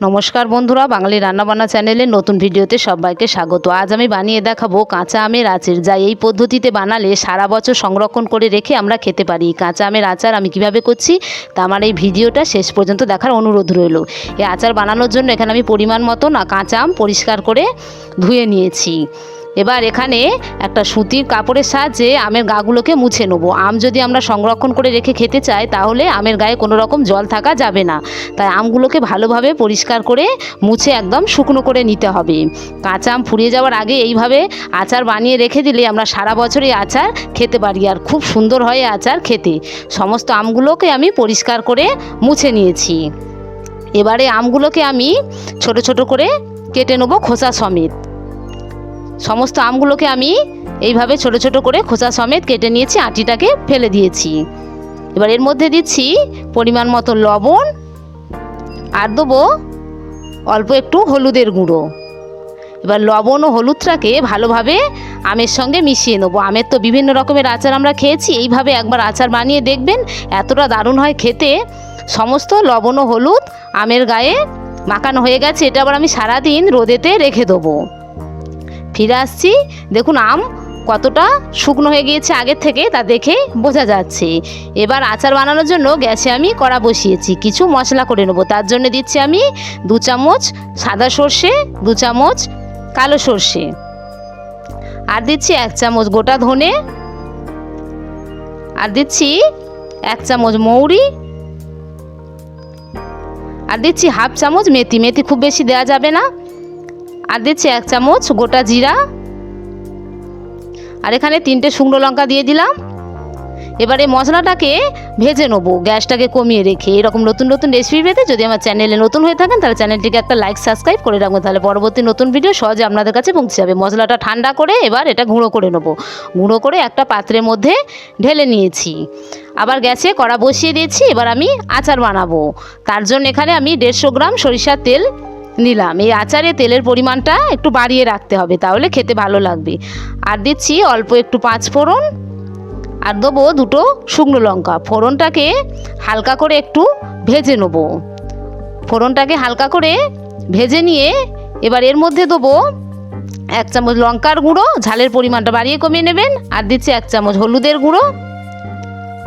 নমস্কার বন্ধুরা, বাঙালি রান্নাবান্না চ্যানেলে নতুন ভিডিওতে সবাইকে স্বাগত। আজ আমি বানিয়ে দেখাবো কাঁচা আমের আচার। যা এই পদ্ধতিতে বানালে সারা বছর সংরক্ষণ করে রেখে আমরা খেতে পারি। কাঁচা আমের আচার আমি কীভাবে করছি তা আমার এই ভিডিওটা শেষ পর্যন্ত দেখার অনুরোধ রইল। এই আচার বানানোর জন্য এখানে আমি পরিমাণ মতো না কাঁচা আম পরিষ্কার করে ধুয়ে নিয়েছি। এবার এখানে একটা সুতির কাপড়ের সাহায্যে আমের গাগুলোকে মুছে নেব। আম যদি আমরা সংরক্ষণ করে রেখে খেতে চাই, তাহলে আমের গায়ে কোনো রকম জল থাকা যাবে না। তাই আমগুলোকে ভালোভাবে পরিষ্কার করে মুছে একদম শুকনো করে নিতে হবে। কাঁচা আম ফুরিয়ে যাওয়ার আগে এইভাবে আচার বানিয়ে রেখে দিলে আমরা সারা বছর এই আচার খেতে পারি। আর খুব সুন্দর হয় আচার খেতে। সমস্ত আমগুলোকে আমি পরিষ্কার করে মুছে নিয়েছি। এবারে আমগুলোকে আমি ছোট ছোট করে কেটে নেব খোসা সমেত। সমস্ত আমগুলোকে আমি এইভাবে ছোট ছোট করে খোসা সমেত কেটে নিয়েছি, আটিটাকে ফেলে দিয়েছি। এবার এর মধ্যে দিচ্ছি পরিমাণ মতো লবণ আর দেবো অল্প একটু হলুদের গুঁড়ো। এবার লবণ ও হলুদটাকে ভালোভাবে আমের সঙ্গে মিশিয়ে নেব। আমের তো বিভিন্ন রকমের আচার আমরা খেয়েছি, এইভাবে একবার আচার বানিয়ে দেখবেন, এতটা দারুণ হয় খেতে। সমস্ত লবণ ও হলুদ আমের গায়ে মাখানো হয়ে গেছে, এটা আবার আমি সারাদিন রোদেতে রেখে দেবো। ফিরে আসছি। দেখুন আম কতটা শুকনো হয়ে গিয়েছে আগের থেকে, তা দেখে বোঝা যাচ্ছে। এবার আচার বানানোর জন্য গ্যাসে আমি কড়া বসিয়েছি। কিছু মশলা করে নেব। তার জন্য দিচ্ছি আমি দু চামচ সাদা সর্ষে, দু চামচ কালো সর্ষে। আর দিচ্ছি এক চামচ গোটা ধনে। আর দিচ্ছি এক চামচ মৌরি। আর দিচ্ছি হাফ চামচ মেথি। মেথি খুব বেশি দেওয়া যাবে না। আর দিচ্ছি এক চামচ গোটা জিরা। আর এখানে তিনটে শুকনো লঙ্কা দিয়ে দিলাম। এবারে মশলাটাকে ভেজে নেব, গ্যাসটাকে কমিয়ে রেখে। এরকম নতুন নতুন রেসিপি পেতে যদি আমার চ্যানেলে নতুন হয়ে থাকেন, তাহলে চ্যানেলটিকে একটা লাইক সাবস্ক্রাইব করে রাখব তাহলে পরবর্তী নতুন ভিডিও সহজে আপনাদের কাছে পৌঁছে যাবে। মশলাটা ঠান্ডা করে এবার এটা গুঁড়ো করে নেব। গুঁড়ো করে একটা পাত্রের মধ্যে ঢেলে নিয়েছি। আবার গ্যাসে কড়া বসিয়ে দিয়েছি। এবার আমি আচার বানাবো। তার জন্য এখানে আমি দেড়শো গ্রাম সরিষার তেল নিলাম। এই আচারে তেলের পরিমাণটা একটু বাড়িয়ে রাখতে হবে, তাহলে খেতে ভালো লাগবে। আর দিচ্ছি অল্প একটু পাঁচ ফোড়ন, আর দেবো দুটো শুকনো লঙ্কা। ফোড়নটাকে হালকা করে একটু ভেজে নেব। ফোড়নটাকে হালকা করে ভেজে নিয়ে এবার এর মধ্যে দেবো এক চামচ লঙ্কার গুঁড়ো, ঝালের পরিমাণটা বাড়িয়ে কমিয়ে নেবেন, আর দিচ্ছি এক চামচ হলুদের গুঁড়ো।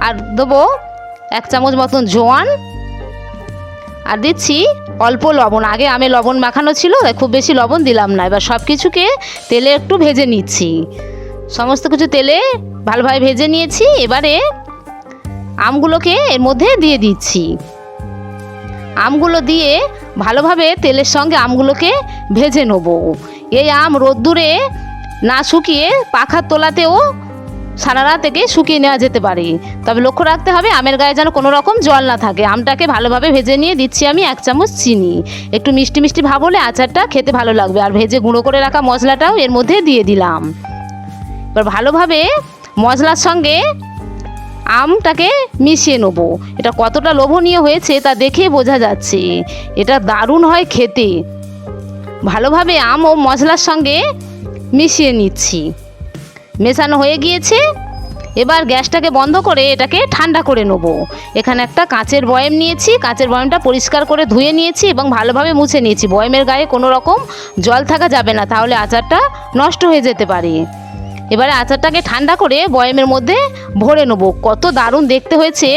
আর দেবো এক চামচ মতন জোয়ান, আর দিচ্ছি অল্প লবণ। আগে আমে লবণ মাখানো ছিল, তাই খুব বেশি লবণ দিলাম না। এবার সব কিছুকে তেলে একটু ভেজে নিচ্ছি। সমস্ত কিছু তেলে ভালোভাবে ভেজে নিয়েছি। এবারে আমগুলোকে এর মধ্যে দিয়ে দিচ্ছি। আমগুলো দিয়ে ভালোভাবে তেলের সঙ্গে আমগুলোকে ভেজে নেব। এই আম রোদ্দুরে না শুকিয়ে পাখার তোলাতেও সারা রাত একে শুকিয়ে নেওয়া যেতে পারে। তবে লক্ষ্য রাখতে হবে, আমের গায়ে যেন কোনো রকম জল না থাকে। আমটাকে ভালোভাবে ভেজে নিয়ে দিচ্ছি আমি এক চামচ চিনি। একটু মিষ্টি মিষ্টি ভাব হলে আচারটা খেতে ভালো লাগবে। আর ভেজে গুঁড়ো করে রাখা মশলাটাও এর মধ্যে দিয়ে দিলাম। এবার ভালোভাবে মশলার সঙ্গে আমটাকে মিশিয়ে নেব। এটা কতটা লোভনীয় হয়েছে তা দেখে বোঝা যাচ্ছে। এটা দারুণ হয় খেতে। ভালোভাবে আম ও মশলার সঙ্গে মিশিয়ে নিচ্ছি। মেশানো হয়ে গিয়েছে। এবার গ্যাসটাকে বন্ধ করে এটাকে ঠান্ডা করে নেব। এখানে একটা কাঁচের বয়েম নিয়েছি, কাঁচের বয়েমটা পরিষ্কার করে ধুয়ে নিয়েছি এবং ভালোভাবে মুছে নিয়েছি। বয়েমের গায়ে কোনো রকম জল থাকা যাবে না, তাহলে আচারটা নষ্ট হয়ে যেতে পারে। এবারে আচারটাকে ঠান্ডা করে বয়েমের মধ্যে ভরে নেব। কত দারুণ দেখতে হয়েছে।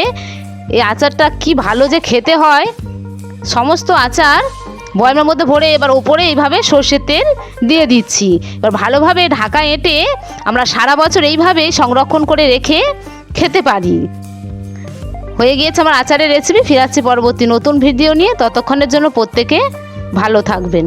এই আচারটা কি ভালো যে খেতে হয়। সমস্ত আচার বয়ামের মধ্যে ভরে এবার ওপরে এইভাবে সর্ষের তেল দিয়ে দিচ্ছি। এবার ভালোভাবে ঢাকা এঁটে আমরা সারা বছর এইভাবে সংরক্ষণ করে রেখে খেতে পারি। হয়ে গিয়েছে আমার আচারের রেসিপি ফিরাচ্ছি পরবর্তী নতুন ভিডিও নিয়ে। ততক্ষণের জন্য প্রত্যেকে ভালো থাকবেন।